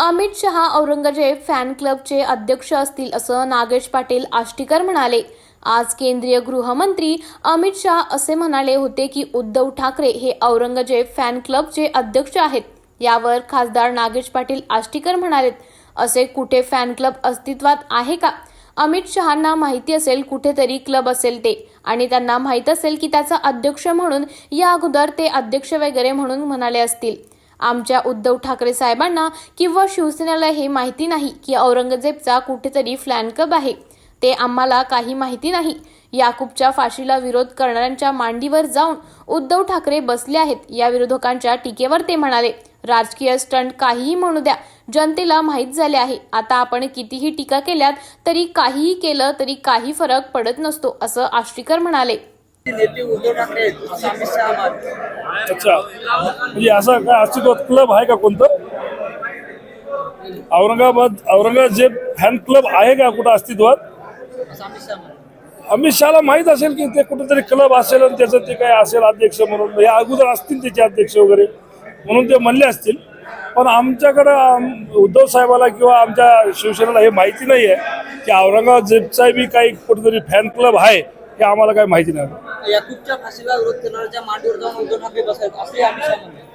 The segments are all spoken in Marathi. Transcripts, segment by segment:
अमित शहा औरंगजेब फॅन क्लबचे अध्यक्ष असतील असं नागेश पाटील आष्टीकर म्हणाले. आज केंद्रीय गृहमंत्री अमित शहा असे म्हणाले होते की उद्धव ठाकरे हे औरंगजेब फॅन क्लबचे अध्यक्ष आहेत. यावर खासदार नागेश पाटील आष्टीकर म्हणालेत. असे कुठे फॅन क्लब अस्तित्वात आहे का? अमित शहांना माहिती असेल कुठेतरी क्लब असेल ते. आणि त्यांना माहीत असेल की त्याचा अध्यक्ष म्हणून या अगोदर ते अध्यक्ष वगैरे म्हणून म्हणाले असतील. आमच्या उद्धव ठाकरे साहेबांना किंवा शिवसेनेला हे माहिती नाही की औरंगजेबचा कुठेतरी फ्लॅन आहे? ते आम्हाला काही माहिती नाही. याकूबच्या फाशीला विरोध करणाऱ्यांच्या मांडीवर जाऊन उद्धव ठाकरे बसले आहेत. या विरोधकांच्या टीकेवर ते म्हणाले राजकीय स्टंट काहीही म्हणू द्या. जनतेला माहीत झाले आहे. आता आपण कितीही टीका केल्यात तरी काहीही केलं तरी काही फरक पडत नसतो असं आष्टीकर म्हणाले. नेते उद्धव ठाकरे आहेत असं अमित शहा म्हणाले. अच्छा. म्हणजे असं काय अस्तित्वात क्लब आहे का कोणतं? औरंगाबाद औरंगजेब फॅन क्लब आहे का कुठं अस्तित्वात? असं अमित शहाला माहीत असेल की ते कुठेतरी क्लब असेल आणि त्याचं ते काय असेल अध्यक्ष म्हणून. या अगोदर असतील त्याचे अध्यक्ष वगैरे म्हणून ते म्हणले असतील. पण आमच्याकडं आम- उद्धव साहेबाला किंवा आमच्या शिवसेनेला हे माहिती नाही आहे की औरंगजेबचा बी काही कुठेतरी फॅन क्लब आहे हे आम्हाला काही माहिती नाही. याकूबच्या फाशीला विरोध मांडीवर जाऊन उद्धव ठाकरे बसायत असे अमित शहा म्हणाले.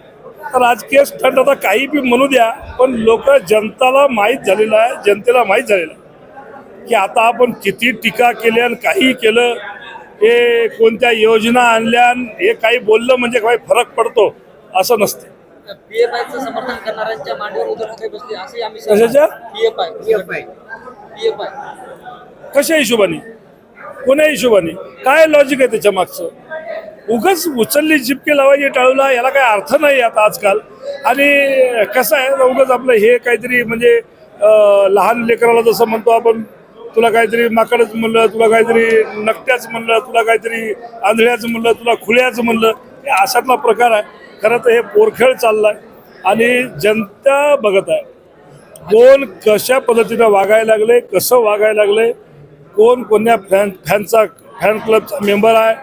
राजकीय स्टंट आता काही बी म्हणू द्या पण लोक जनताला माहीत झालेलं आहे जनतेला माहीत झालेलं आहे. की आता आपण किती टीका केल्या आणि काही केलं हे कोणत्या योजना आणल्या आणि हे काही बोललं म्हणजे काही फरक पडतो असं नसते. पीएफआयचं समर्थन करणाऱ्यांच्या मांडीवर उद्धव ठाकरे बसले असे अमित कशाच्या? पीएफआय पीएफआय पीएफआय कशा हिशोबाने? कोण्या हिशोबाने? काय लॉजिक आहे त्याच्या मागचं? उगच उचलली जिपके लावायची टाळूला याला काय अर्थ नाही आता आजकाल. आणि कसं आहे उगाच आपलं हे काहीतरी म्हणजे लहान लेकराला जसं म्हणतो आपण तुला काहीतरी माकडच म्हणलं तुला काहीतरी नकट्याच म्हणलं तुला काहीतरी आंधळ्याचं म्हणलं तुला खुळ्याचं म्हणलं हे अशातला प्रकार आहे. खरं तर हे पोरखेळ चाललाय. आणि जनता बघत आहे. कोण कशा पद्धतीनं वागायला लागले कसं वागायला लागले कोण कोण्या फॅन फॅनचा फॅन क्लबचा मेंबर आहे?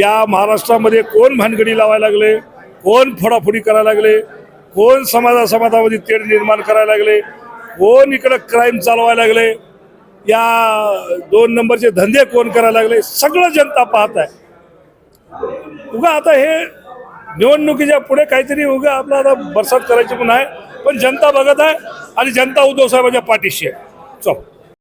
या महाराष्ट्रामध्ये कोण भानगडी लावायला लागले? कोण फोडाफोडी करायला लागले? कोण समाजा समाजामध्ये तेढ निर्माण करायला लागले? कोण इकडं क्राईम चालवायला लागले? या दोन नंबरचे धंदे कोण करायला लागले? सगळं जनता पाहत आहे. उगा आता हे निवडणुकीच्या पुढे काहीतरी उगा आपला आता बरसात करायची पण आहे. पण जनता बघत आहे आणि जनता उद्धव साहेबांच्या पाठीशी आहे. चल.